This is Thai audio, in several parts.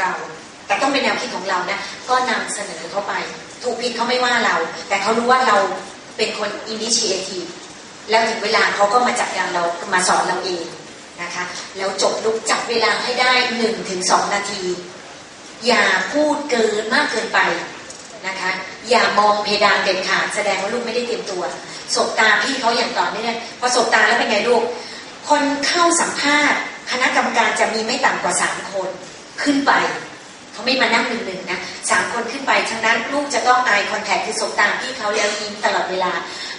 เรา แต่ต้องเป็นแนวคิดของเรานะ ก็นำเสนอเขาไป ถูกผิดเขาไม่ว่าเรา แต่เขารู้ว่าเราเป็นคนอินิชิเอทีแล้วถึงเวลาเขาก็มาจัดการเรามาสอนเราเองนะคะ แล้วจบลุกจับเวลาให้ได้หนึ่งถึงสองนาที อย่าพูดเกินมากเกินไปนะคะ อย่ามองเพดานเด็ดขาดแสดงว่าลูกไม่ได้เตรียมตัวสบตาพี่เขาอย่างต่อเนื่องพอสบตาแล้วเป็นไงลูก คนเข้าสัมภาษณ์ คณะกรรมการจะมีไม่ต่ำกว่าสามคน ขึ้นไปเขาไม่มานั่งหนึ่งหนึ่งๆนะสามคนขึ้นไปฉะนั้นลูกจะต้อง eye contact คือสบตาพี่เขาแล้วยิ้มตลอดเวลา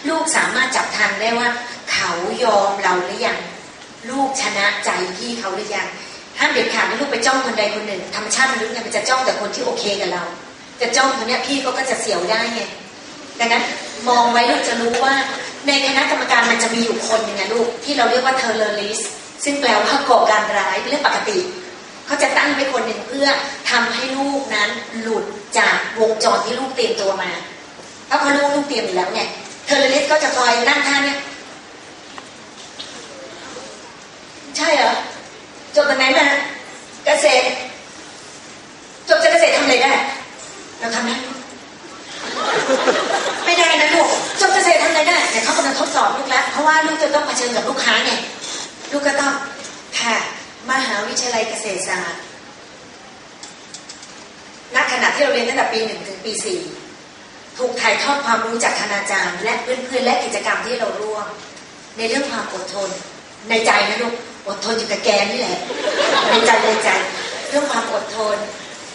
ลูกสามารถจับทางได้ว่า เขายอมเราหรือยังลูกชนะใจพี่เขาหรือยังห้ามเด็ดขาดให้ลูกไปจ้องคนใดคนหนึ่งธรรมชาติมนุษย์เนี่ยมันจะจ้องแต่คนที่โอเคกับเรา จะจ้องคนเนี้ยพี่เขาก็จะเสียวได้ไงดังนั้นมองไว้ลูกจะรู้ว่าในคณะกรรมการมันจะมีอยู่คนหนึ่งนะลูกที่เราเรียกว่า terrorist ซึ่งแปลว่าก่อการร้ายเป็นเรื่องปกติ เขาจะตั้งไว้คนหนึ่งเพื่อทำให้ลูกนั้นหลุดจากวงจรที่ลูกเตรียมตัวมา เพราะเขารู้ว่าลูกเตรียมอยู่แล้วไงเทอร์เรลิสก็จะคอยนั่งท่าเนี่ยใช่เหรอจบตรงไหนมาเกษตรจบจากเกษตรทำอะไรได้เราทำได้ไม่ได้นะลูกจบเกษตรทำอะไรได้แต่เขากำลังทดสอบลูกแล้วเพราะว่าลูกจะต้องเผชิญกับลูกค้าไงลูกก็ต้องค่ะ มหาวิทยาลัยเกษตรศาสตร์ณขณะที่เราเรียนตั้งแต่ปีหนึ่งถึงปีสี่ถูกถ่ายทอดความรู้จากคณาจารย์ และเพื่อนๆและกิจกรรมที่เราร่วม ในเรื่องความอดทน ในใจนะลูกอดทนอยู่กับแกนี่แหละในใจในใจ เรื่องความอดทน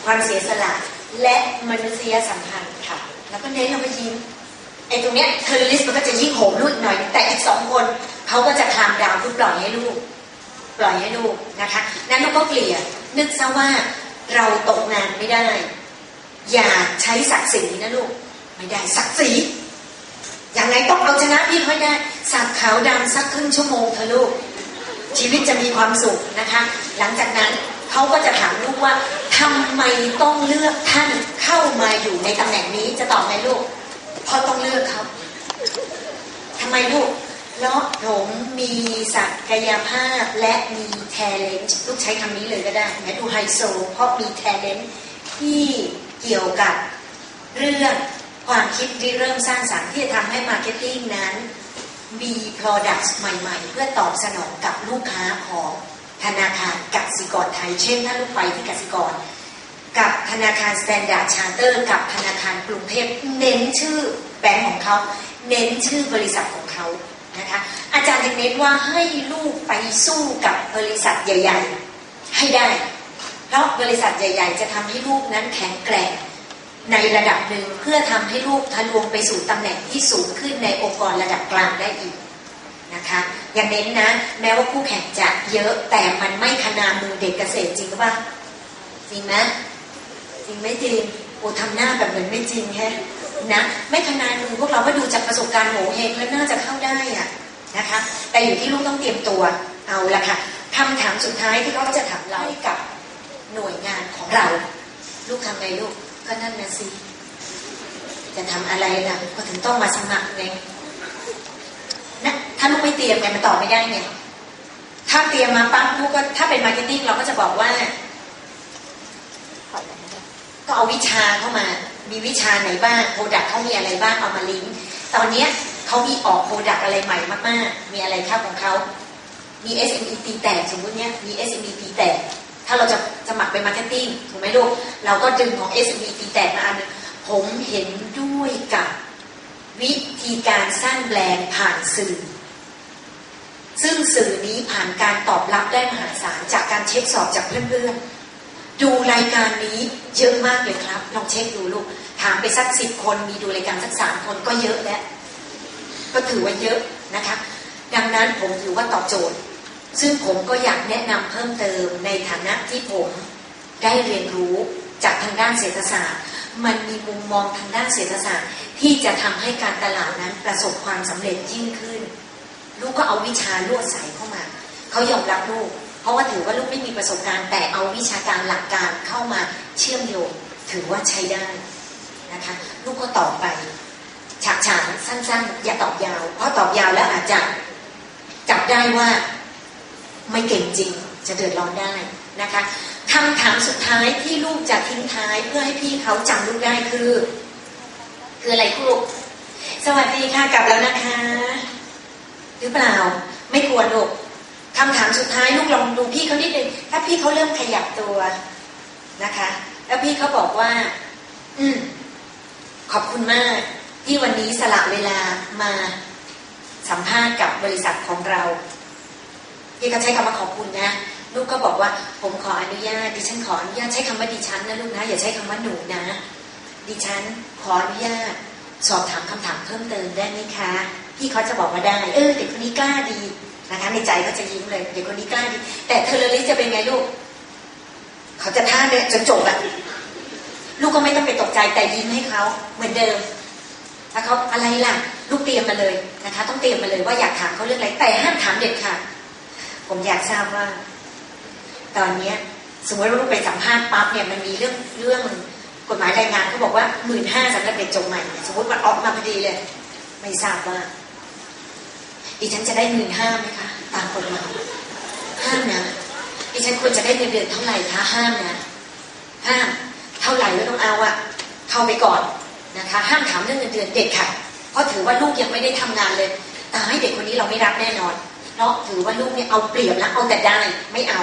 ความเสียสละ และมนุษยสัมพันธ์ค่ะ แล้วก็เน้นเราไปยิ้มไอ้ตรงเนี้ยเทอร์ลิสมันก็จะยิ่งโหมลูกหน่อย แต่อีกสองคนเขาก็จะทำดาวคือปล่อยให้ลูก ปล่อยให้ลูกนะคะ นั้นลูกก็เกลี่ยนึกซะว่าเราตกงานไม่ได้ อย่าใช้ศักดิ์ศรีนะลูก ไม่ได้ศักดิ์ศรีอย่างไรต้องเอาชนะพี่เขาให้ได้สักขาวดำสักครึ่งชั่วโมงเธอะลูก ชีวิตจะมีความสุขนะคะ หลังจากนั้นเขาก็จะถามลูกว่าทำไมต้องเลือกท่านเข้ามาอยู่ในตำแหน่งนี้จะตอบไหมลูกเพราะต้องเลือกเขาทำไมลูก เพราะผมมีศักยภาพและมี talent ลูกใช้คำนี้เลยก็ได้แมดูไฮโซเพราะมี talent ที่เกี่ยวกับเรื่องความคิดริเริ่มสร้างสรรค์ที่จะทำให้ marketing นั้น มี products ใหม่ ๆ เพื่อตอบสนองกับลูกค้าของธนาคารกสิกรไทย เช่นถ้าลูกไปที่กสิกร กับธนาคาร Standard Charter กับธนาคารกรุงเทพเน้นชื่อแบงก์ของเขา เน้นชื่อบริษัทของเขา นะคะอาจารย์ยังเน้นว่าให้ลูกไปสู้กับบริษัทใหญ่ ๆ ให้ได้ เพราะบริษัทใหญ่ ๆ จะทำให้ลูกนั้นแข็งแกร่งในระดับหนึ่งเพื่อทำให้ลูกทะลวงไปสู่ตำแหน่งที่สูงขึ้นในองค์กรระดับกลางได้อีกนะคะอย่าเน้นนะ แม้ว่าคู่แข่งจะเยอะแต่มันไม่ขนามือเด็กเกษตรจริงหรือเปล่าจริงไหมจริงไม่จริงโอ้ทำหน้าแบบเหมือนไม่จริงแฮะ นะไม่ขนามือพวกเราก็ดูจากประสบการณ์โหเฮงแล้วน่าจะเข้าได้อะนะคะ แต่อยู่ที่ลูกต้องเตรียมตัวเอาละค่ะคำถามสุดท้ายที่เขาจะถามเราให้กับหน่วยงานของเรา ลูกทำไงลูกก็นั่นนะสิจะทำอะไรล่ะก็ถึงต้องมาสมัครไงนะถ้าลูกไม่เตรียมไงมันตอบไม่ได้ไงถ้าเตรียมมาปั๊บลูกก็ถ้าเป็นมาร์เก็ตติ้งเราก็จะบอกว่าก็เอาวิชาเข้ามา มีวิชาไหนบ้างโปรดักเขามีอะไรบ้างเอามาลิงก์ตอนเนี้ยเขามีออกโปรดักอะไรใหม่มากๆ มีอะไรค่าของเขามี SME ตีแตกสมมติเนี้ยมี SME ตีแตก ถ้าเราจะสมัครเป็นมาร์เก็ตติ้งถูกไหมลูก เราก็ดึงของ SME ตีแตกมาอันนึงผมเห็นด้วยกับวิธีการสร้างแบรนด์ผ่านสื่อ ซึ่งสื่อนี้ผ่านการตอบรับได้มหาศาลจากการเช็คสอบจากเพื่อนๆ ดูรายการนี้เยอะมากเลยครับ ลองเช็คดูลูก ถามไปสักสิบคนมีดูรายการสักสามคนก็เยอะแล้ว ก็ถือว่าเยอะนะคะ ดังนั้นผมถือว่าตอบโจทย์ ซึ่งผมก็อยากแนะนำเพิ่มเติมในฐานะที่ผมได้เรียนรู้จากทางด้านเศรษฐศาสตร์ มันมีมุมมองทางด้านเศรษฐศาสตร์ ที่จะทำให้การตลาดนั้นประสบความสำเร็จยิ่งขึ้น ลูกก็เอาวิชาลวดใส่เข้ามา เขายอมรับลูก เพราะว่าถือว่าลูกไม่มีประสบการณ์แต่เอาวิชาารหลักการเข้ามาเชื่อมโยงถือว่าใช้ได้นะคะลูกก็ตอบไปฉากฉานสั้นๆ อย่าตอบยาว เพราะตอบยาวแล้วอาจจะจับได้ว่าไม่เก่งจริงจะเดือดร้อนได้นะคะคำถามสุดท้ายที่ลูกจะทิ้งท้ายเพื่อให้พี่เขาจำลูกได้คือ คืออะไรครูสวัสดีค่ะกลับแล้วนะคะ หรือเปล่าไม่ควรลูก คำถามสุดท้ายลูกลองดูพี่เขานิดนึงถ้าพี่เขาเริ่มขยับตัวนะคะ แล้วพี่เขาบอกว่า อืมขอบคุณมาก ที่วันนี้สละเวลามาสัมภาษณ์กับบริษัทของเราพี่เขาใช้คำว่าขอบคุณนะลูกก็บอกว่าผมขออนุญาตดิฉันขออนุญาตใช้คำว่าดิฉันนะลูกนะอย่าใช้คำว่าหนูนะ ดิฉันขออนุญาตสอบถามคำถามเพิ่มเติมได้ไหมคะ พี่เขาจะบอกว่าได้ เออเด็กคนนี้กล้าดี นะคะในใจเขาจะยิ้มเลยเด็กคนนี้กล้าดีแต่เทอร์ลิสจะเป็นไงลูก เขาจะท่าเนี่ยจนจบอะลูกก็ไม่ต้องไปตกใจแต่ยิ้มให้เขาเหมือนเดิมถ้าเขาอะไรล่ะ ลูกเตรียมมาเลยนะคะ ต้องเตรียมมาเลยว่าอยากถามเขาเรื่องอะไรแต่ห้ามถามเด็ดขาดผมอยากทราบว่า ตอนเนี้ย สมมติว่าลูกไปสัมภาษณ์ปั๊บเนี่ยมันมีเรื่องเรื่องกฎหมายแรงงานเขาบอกว่าหมื่นห้าสำหรับเด็กจบใหม่ สมมติมันออกมาพอดีเลย ไม่ทราบว่า ดิฉันจะได้หมื่นห้าไหมคะตามกฎหมายห้ามนะดิฉันควรจะได้เงินเดือนเท่าไหร่คะห้ามนะห้ามเท่าไหร่ก็ต้องเอาอะเข้าไปก่อนนะคะ ห้ามถามเรื่องเงินเดือนเด็ดค่ะ เพราะถือว่าลูกยังไม่ได้ทำงานเลยตายเด็กคนนี้เราไม่รับแน่นอน เพราะถือว่าลูกเนี่ยเอาเปรียบแล้วเอาแต่ได้ไม่เอา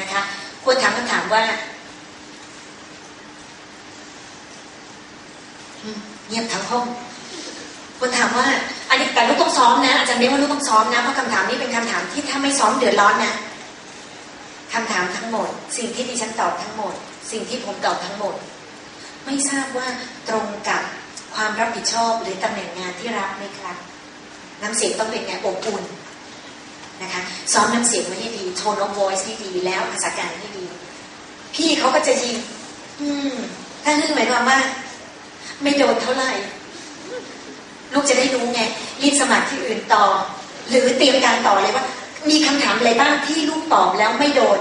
นะคะ ควรถามคำถามว่าเงียบทั้งห้อง ควรถามว่าอันนี้แต่ลูกต้องซ้อมนะอาจารย์เรียกว่าลูกต้องซ้อมนะเพราะคำถามนี้เป็นคำถามที่ถ้าไม่ซ้อมเดือดร้อนนะคำถามทั้งหมด สิ่งที่ดิฉันตอบทั้งหมด สิ่งที่ผมตอบทั้งหมด ไม่ทราบว่าตรงกับความรับผิดชอบหรือตำแหน่งงานที่รับไหมครับน้ำเสียงต้องเป็นไงอบอุ่นนะคะซ้อมน้ำเสียงไว้ให้ดี tone of voice ให้ดีแล้วภาษาการให้ดี พี่เขาก็จะยิง อืมถ้าฮึ่งหมายความว่า ไม่โดนเท่าไหร่ ลูกจะได้รู้ไงรีบสมัครที่อื่นต่อ หรือเตรียมการต่อเลยว่า มีคำถามอะไรบ้างที่ลูกตอบแล้วไม่โดน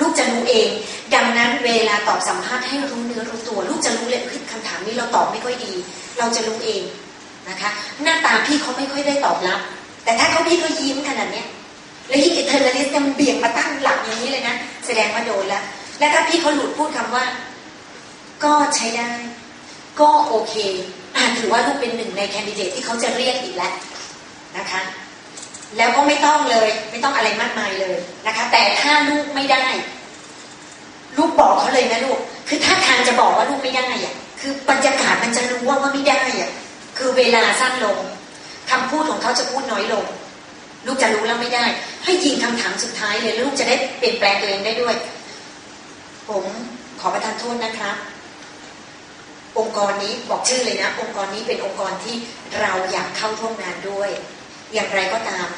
ลูกจะรู้เอง ดังนั้นเวลาตอบสัมภาษณ์ให้รู้เนื้อรู้ตัว ลูกจะรู้เลยคือคำถามนี้เราตอบไม่ค่อยดี เราจะรู้เองนะคะ หน้าตาพี่เขาไม่ค่อยได้ตอบรับ แต่ถ้าเขาพี่เขายิ้มขนาดเนี้ยแล้วยิ่งเทอร์นาลิสต์มันเบี่ยงมาตั้งหลักอย่างนี้เลยนะแสดงว่าโดนแล้ว และถ้าพี่เขาหลุดพูดคำว่า ก็ใช้ได้ ก็โอเค ถือว่าลูกเป็นหนึ่งในแคนดิเดตที่เขาจะเรียกอีกแล้วนะคะ แล้วก็ไม่ต้องเลยไม่ต้องอะไรมากมายเลยนะคะ แต่ถ้าลูกไม่ได้ ลูกบอกเขาเลยนะลูก คือถ้าทางจะบอกว่าลูกไม่ได้อะคือบรรยากาศมันจะรู้ว่าว่าไม่ได้อะคือเวลาสั้นลงคำพูดของเขาจะพูดน้อยลง ลูกจะรู้แล้วไม่ได้ ให้ยิงคำถามสุดท้ายเลยแล้วลูกจะได้เปลี่ยนแปลงตัวเองได้ด้วย ผมขอประทานโทษนะครับ องค์กรนี้บอกชื่อเลยนะ องค์กรนี้เป็นองค์กรที่เราอยากเข้าร่วมงานด้วย อย่างไรก็ตาม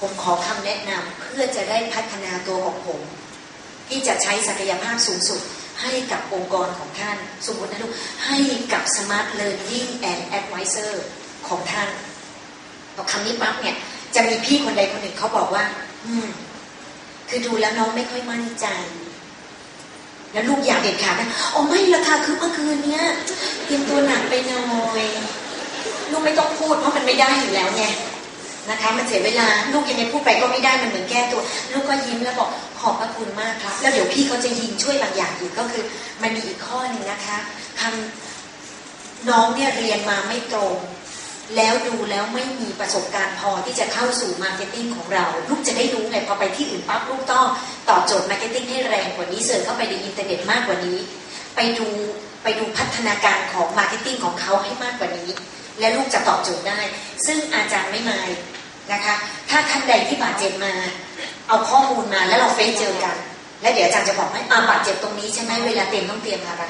ผมขอคำแนะนำเพื่อจะได้พัฒนาตัวของผม ที่จะใช้ศักยภาพสูงสุดให้กับองค์กรของท่าน สมมตินะลูกให้กับ Smart Learning and Advisor ของท่านพอคำนี้ปั๊บเนี่ย จะมีพี่คนใดคนหนึ่งเขาบอกว่า อืม คือดูแล้วน้องไม่ค่อยมั่นใจ แล้วลูกอยากเด็ดขาดนะอ๋อไม่ละค่ะคือเมื่อคืนเนี้ยเตรียมตัวหนักไปหน่อยลูกไม่ต้องพูดเพราะมันไม่ได้อยู่แล้วไงนะคะ มันเสียเวลาลูกยังไงพูดไปก็ไม่ได้มันเหมือนแก้ตัว ลูกก็ยิ้มแล้วบอกขอบพระคุณมากครับ แล้วเดี๋ยวพี่เขาจะยิงช่วยบางอย่างอีกก็คือ มันมีอีกข้อหนึ่งนะคะทำน้องเนี่ยเรียนมาไม่ตรง แล้วดูแล้วไม่มีประสบการณ์พอที่จะเข้าสู่มาร์เก็ตติ้งของเรา ลูกจะได้รู้ไงพอไปที่อื่นปั๊บลูกต้องตอบโจทย์มาร์เก็ตติ้งให้แรงกว่านี้เสิร์ชเข้าไปในอินเทอร์เน็ตมากกว่านี้ ไปดูไปดูพัฒนาการของมาร์เก็ตติ้งของเขาให้มากกว่านี้ และลูกจะตอบโจทย์ได้ ซึ่งอาจารย์ไม่มายนะคะ ถ้าท่านใดที่บาดเจ็บมา เอาข้อมูลมาแล้วเราเฟซเจอกัน และเดี๋ยวอาจารย์จะบอกให้อาบาดเจ็บตรงนี้ใช่ไหมเวลาเตรียมต้องเตรียมอะไร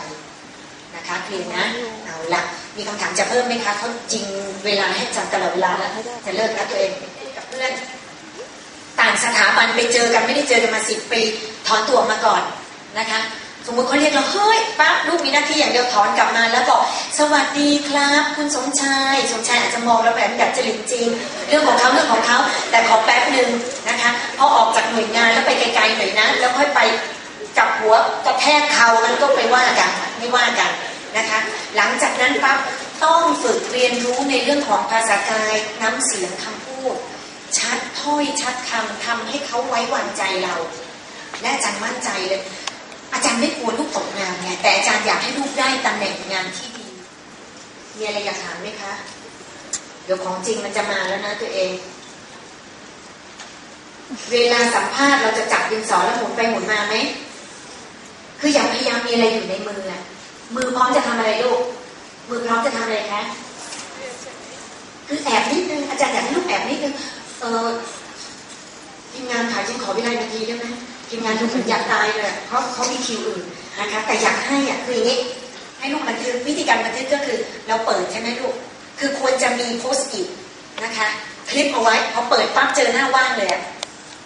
นะคะเคลียร์นะเอาละ มีคำถามจะเพิ่มไหมคะเขาจริงเวลาให้จำตลอดเวลาแล้วจะเลิกแล้วตัวเองกับเพื่อนต่างสถาบันไปเจอกันไม่ได้เจอกันมาสิบปีถอนตัวมาก่อนนะคะ สมมติเขาเรียกเราเฮ้ยปั๊บลูกมีหน้าที่อย่างเดียวถอนกลับมาแล้วบอกสวัสดีครับ คุณสมชายสมชายอาจจะมองแล้วแบบแบบจริตจริง เรื่องของเขาเรื่องของเขาแต่ขอแป๊บหนึ่งนะคะพอออกจากหน่วยงานแล้วไปไกลๆหน่อยนะแล้วค่อยไปจับหัวกระแทกเขาแล้วก็ไปว่ากันไม่ว่ากัน นะคะ หลังจากนั้นปั๊บต้องฝึกเรียนรู้ในเรื่องของภาษากายน้ำเสียงคำพูด ชัดถ้อยชัดคำทำให้เขาไว้วางใจเรา และอาจารย์มั่นใจเลย อาจารย์ไม่กลัวลูกตกงานไงแต่อาจารย์อยากให้ลูกได้ตำแหน่งงานที่ดี มีอะไรอยากถามไหมคะ เดี๋ยวของจริงมันจะมาแล้วนะตัวเอง เวลาสัมภาษณ์เราจะจับดินสอแล้วหมุนไปหมุนมาไหมคืออย่าพยายามมีอะไรอยู่ในมืออะ มือพร้อมจะทำอะไรลูก มือพร้อมจะทำอะไรคะ คือแอบนิดนึง อาจารย์อยากให้ลูกแอบนิดนึง เออทีมงานขายจริงขอเวลานาทีได้ไหมทีมงานดูเหมือนอยากตายเลยเพราะเขามีคิวอื่นนะคะ แต่อยากให้อะคืออย่างนี้ให้ลูกบันทึกวิธีการบันทึกก็คือเราเปิดใช่ไหมลูก คือควรจะมีโพสต์อิทนะคะ คลิปเอาไว้พอเปิดปั๊บเจอหน้าว่างเลยอะ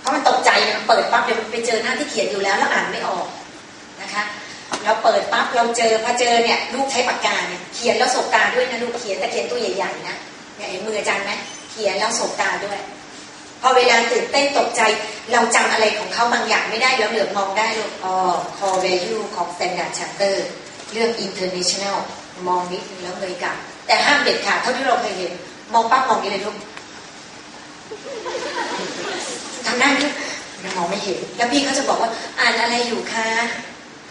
เพราะมันตกใจมันเปิดปั๊บเดี๋ยวไปเจอหน้าที่เขียนอยู่แล้วแล้วอ่านไม่ออกนะคะ เราเปิดปั๊บเราเจอพอเจอเนี่ยลูกใช้ปากกาเนี่ยเขียนแล้วสบตาด้วยนะลูกเขียนแต่เขียนตัวใหญ่ๆนะเนี่ยเห็นมืออาจารย์ไหมเขียนแล้วสบตาด้วย พอเวลาตื่นเต้นตกใจเราจำอะไรของเขาบางอย่างไม่ได้แล้วเหลือบมองได้ลูกอ๋อ core value ของ standard charter เรื่อง international มองนิดนึงแล้วเลยกลับแต่ห้ามเด็ดขาดเท่าที่เราเคยเห็น มองปั๊บมองอย่างนี้เลยลูกทำได้ไหมยังมองไม่เห็น แล้วพี่เขาจะบอกว่าอ่านอะไรอยู่คะ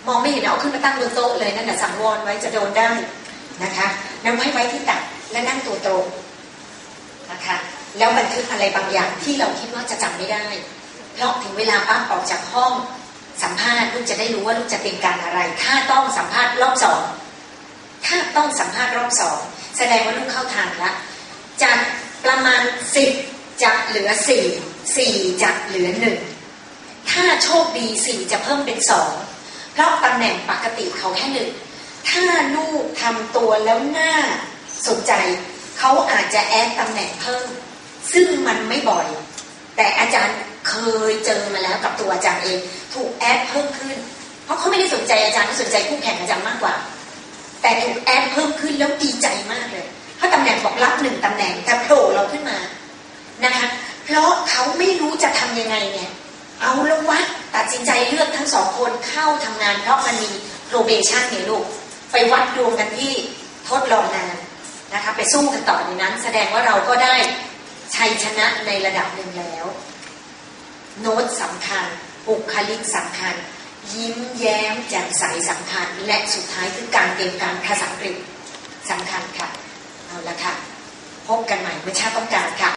มองไม่เห็นเอาขึ้นมาตั้งบนโต๊ะเลยนั่นแหละสังวรไว้จะโดนได้นะคะแล้วไว้ไว้ที่ตักและนั่งตัวตรงนะคะแล้วบันทึกอะไรบางอย่างที่เราคิดว่าจะจำไม่ได้ เพราะถึงเวลาปั๊บออกจากห้องสัมภาษณ์ลูกจะได้รู้ว่าลูกจะเป็นการอะไร ถ้าต้องสัมภาษณ์รอบสองถ้าต้องสัมภาษณ์รอบสองแสดงว่าลูกเข้าทางละจากประมาณสิบจะเหลือสี่สี่จะเหลือหนึ่งถ้าโชคดีสี่จะเพิ่มเป็นสอง ราะตำแหน่งปกติเขาแค่หนึ่ง ถ้าลูกทำตัวแล้วน่าสนใจ เขาอาจจะแอดตำแหน่งเพิ่ม ซึ่งมันไม่บ่อย แต่อาจารย์เคยเจอมาแล้วกับตัวอาจารย์เอง ถูกแอดเพิ่มขึ้น เพราะเขาไม่ได้สนใจอาจารย์เขาสนใจคู่แข่งอาจารย์มากกว่า แต่ถูกแอดเพิ่มขึ้นแล้วดีใจมากเลยเพราะตำแหน่งบอกรับหนึ่งตำแหน่งแต่โผล่เราขึ้นมานะคะเพราะเขาไม่รู้จะทำยังไงไง เอาแล้ววะตัดสินใจเลือกทั้งสองคนเข้าทำงาน เพราะมันมี probation เนี่ยลูกไปวัดดวงกันที่ทดลองนานนะคะไปสู้กันต่อในนั้น แสดงว่าเราก็ได้ชัยชนะในระดับหนึ่งแล้ว โน้ตสำคัญบุคลิกสำคัญ ยิ้มแย้มแจ่มใสสำคัญ และสุดท้ายคือการเตรียมการภาษาอังกฤษสำคัญค่ะ เอาละค่ะ พบกันใหม่เมื่อชาต้องการค่ะ